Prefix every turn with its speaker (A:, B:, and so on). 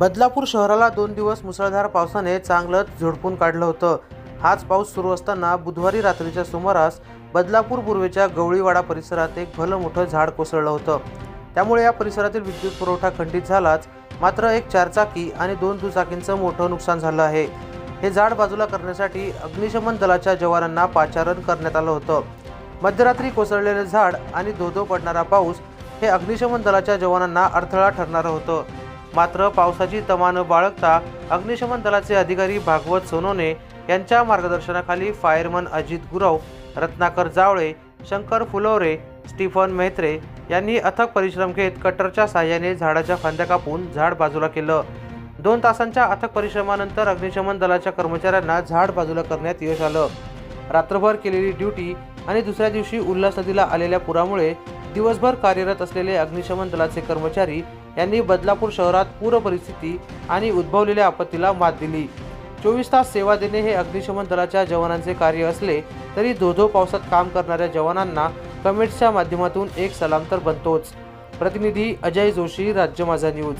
A: बदलापूर शहराला दोन दिवस मुसळधार पावसाने चांगलंच झोडपून काढलं होतं. हाच पाऊस सुरू असताना बुधवारी रात्रीच्या सुमारास बदलापूर पूर्वेच्या गवळीवाडा परिसरात एक भलं मोठं झाड कोसळलं होतं. त्यामुळे या परिसरातील विद्युत पुरवठा खंडित झालाच मात्र एक चारचाकी आणि दोन दुचाकींचं मोठं नुकसान झालं आहे. हे झाड बाजूला करण्यासाठी अग्निशमन दलाच्या जवानांना पाचारण करण्यात आलं होतं. मध्यरात्री कोसळलेले झाड आणि धोधो पडणारा पाऊस हे अग्निशमन दलाच्या जवानांना अडथळा ठरणारं होतं. मात्र पावसाची तमानं बाळगता अग्निशमन दलाचे अधिकारी भागवत सोनोने यांच्या मार्गदर्शनाखाली फायरमन अजित गुरव रत्नाकर जावळे शंकर फुलवरे स्टीफन मेहत्रे यांनी अथक परिश्रम घेत कटरच्या साह्याने झाडाच्या फांद्या कापून झाड बाजूला केलं. दोन तासांच्या अथक परिश्रमानंतर अग्निशमन दलाच्या कर्मचाऱ्यांना झाड बाजूला करण्यात यश आलं. रात्रभर केलेली ड्युटी आणि दुसऱ्या दिवशी उल्हास नदीला आलेल्या पुरामुळे दिवसभर कार्यरत असलेले अग्निशमन दलाचे कर्मचारी यांनी बदलापूर शहरात पूर परिस्थिती आणि उद्भवलेल्या आपत्तीला मात दिली. चोवीस तास सेवा देणे हे अग्निशमन दलाच्या जवानांचे कार्य असले तरी धोधो पावसात काम करणाऱ्या जवानांना कमेंट्सच्या माध्यमातून एक सलाम तर बनतोच. प्रतिनिधी अजय जोशी राज्य माझा न्यूज.